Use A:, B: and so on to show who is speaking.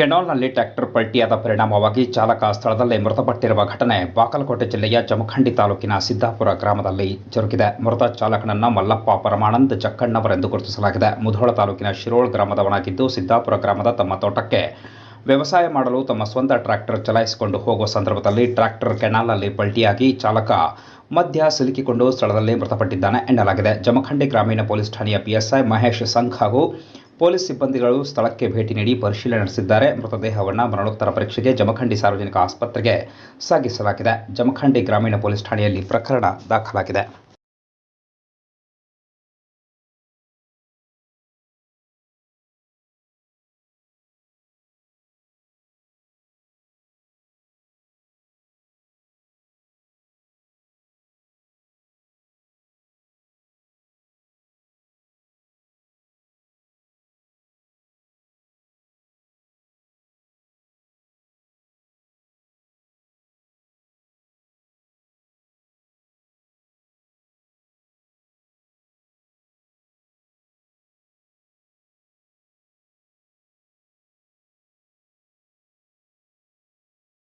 A: ಕೆನಾಲ್ನಲ್ಲಿ tractor ಪಲ್ಟಿಯಾದ ಪರಿಣಾಮವಾಗಿ ಚಾಲಕ ಸ್ಥಳದಲ್ಲೇ ಮೃತಪಟ್ಟಿರುವ ಘಟನೆ ಬಾಗಲಕೋಟೆ ಜಿಲ್ಲೆಯ ಜಮಖಂಡಿ ತಾಲೂಕಿನ ಸಿದ್ದಾಪುರ ಗ್ರಾಮದಲ್ಲಿ ಜರುಗಿದೆ. ಮೃತ ಚಾಲಕನನ್ನ ಮಲ್ಲಪ್ಪ ಪರಮಾನಂದ್ ಜಕ್ಕಣ್ಣವರೆಂದು ಗುರುತಿಸಲಾಗಿದೆ. ಮುಧೋಳ ತಾಲೂಕಿನ ಶಿರೋಳ್ ಗ್ರಾಮದವನಾಗಿದ್ದು ಸಿದ್ದಾಪುರ ಗ್ರಾಮದ ತಮ್ಮ ತೋಟಕ್ಕೆ ವ್ಯವಸಾಯ ಮಾಡಲು ತಮ್ಮ ಸ್ವಂತ ಟ್ರ್ಯಾಕ್ಟರ್ ಚಲಾಯಿಸಿಕೊಂಡು ಹೋಗುವ ಸಂದರ್ಭದಲ್ಲಿ ಟ್ರ್ಯಾಕ್ಟರ್ ಕೆನಾಲ್ನಲ್ಲಿ ಪಲ್ಟಿಯಾಗಿ ಚಾಲಕ ಮಧ್ಯ ಸಿಲುಕಿಕೊಂಡು ಸ್ಥಳದಲ್ಲೇ ಮೃತಪಟ್ಟಿದ್ದಾನೆ ಎನ್ನಲಾಗಿದೆ. ಜಮಖಂಡಿ ಗ್ರಾಮೀಣ ಪೊಲೀಸ್ ಠಾಣೆಯ ಪಿಎಸ್ಐ ಮಹೇಶ್ ಸಂಘ್ ಹಾಗೂ ಪೊಲೀಸ್ ಸಿಬ್ಬಂದಿಗಳು ಸ್ಥಳಕ್ಕೆ ಭೇಟಿ ನೀಡಿ ಪರಿಶೀಲನೆ ನಡೆಸಿದ್ದಾರೆ. ಮೃತದೇಹವನ್ನು ಮರಣೋತ್ತರ ಪರೀಕ್ಷೆಗೆ ಜಮಖಂಡಿ ಸಾರ್ವಜನಿಕ ಆಸ್ಪತ್ರೆಗೆ ಸಾಗಿಸಲಾಗಿದೆ. ಜಮಖಂಡಿ ಗ್ರಾಮೀಣ ಪೊಲೀಸ್ ಠಾಣೆಯಲ್ಲಿ ಪ್ರಕರಣ ದಾಖಲಾಗಿದೆ.